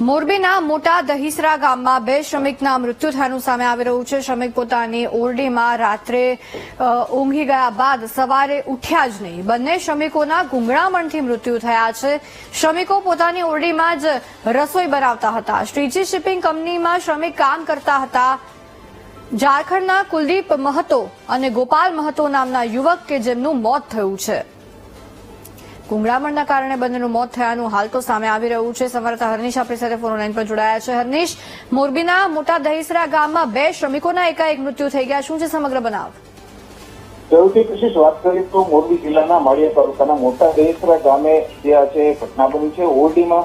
મોરબીના મોટા દહીસરા ગામમાં બે શ્રમિકના મૃત્યુ થયાનું સામે આવી રહ્યું છે. શ્રમિક પોતાની ઓરડીમાં રાત્રે ઊંઘી ગયા બાદ સવારે ઉઠ્યા જ નહીં. બંને શ્રમિકોના ગુંગળામણથી મૃત્યુ થયા છે. શ્રમિકો પોતાની ઓરડીમાં જ રસોઈ બનાવતા હતા. શ્રીજી શિપિંગ કંપનીમાં શ્રમિક કામ કરતા હતા. ઝારખંડના કુલદીપ મહતો અને ગોપાલ મહતો નામના યુવક કે જેમનું મોત થયું છે. ગુંગળામણના કારણે બંનેનું મોત થયાનું હાલ તો સામે આવી રહ્યું છે. સંવાદદાતા હરનીશ આપણી સાથે ફોન લાઈન પર જોડાયા છે. હરનીશ, મોરબીના મોટા દહીસરા ગામમાં બે શ્રમિકોના એકાએક મૃત્યુ થઈ ગયા. શું છે સમગ્ર બનાવ? સૌથી વિશેષ વાત કરીએ તો મોરબી જિલ્લાના માળિયા તાલુકાના મોટા દેસરા ગામે જે આ છે ઘટના બની છે, ઓરડીમાં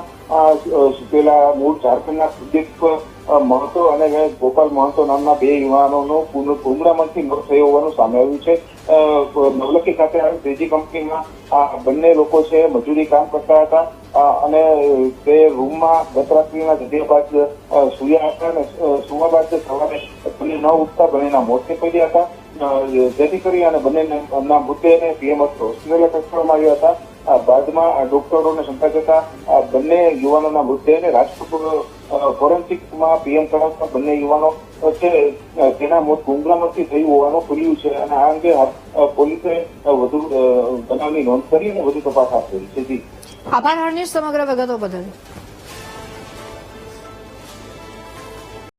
પેલા મૂળ ઝારખંડના સુદીપ મહતો અને ગોપાલ મહતો નામના બે યુવાનોનું ગુમરામણથી મોત થયો હોવાનું સામે આવ્યું છે. નવલખી ખાતે આવેલ ત્રીજી કંપનીમાં આ બંને લોકો છે, મજૂરી કામ કરતા હતા. અને તે રૂમમાં ગત રાત્રિના જગ્યા બાદ સૂર્યા હતા અને સુવા બાદ સવારે બંને ન ઉઠતા બંનેના મોત નીપજ્યા હતા. જેથી કરી અને બંનેના મૃતદેહને પીએમ હોસ્પિટલે ખસેડવામાં આવ્યા હતા. બાદમાં ડોક્ટરો અને શંકા જતા બંને યુવાનોના મૃતદેહને રાજકોટ ફોરેન્સિકમાં પીએમ કરાવતા બંને યુવાનો છે તેના મોત ગુંગલામાંથી થયું હોવાનું ખુલ્યું છે અને આ અંગે પોલીસે વધુ બનાવની નોંધ કરી અને વધુ તપાસ હાથ ધરી છે. જી. આભાર, હરનીશ, સમગ્ર વિગતો બદલ.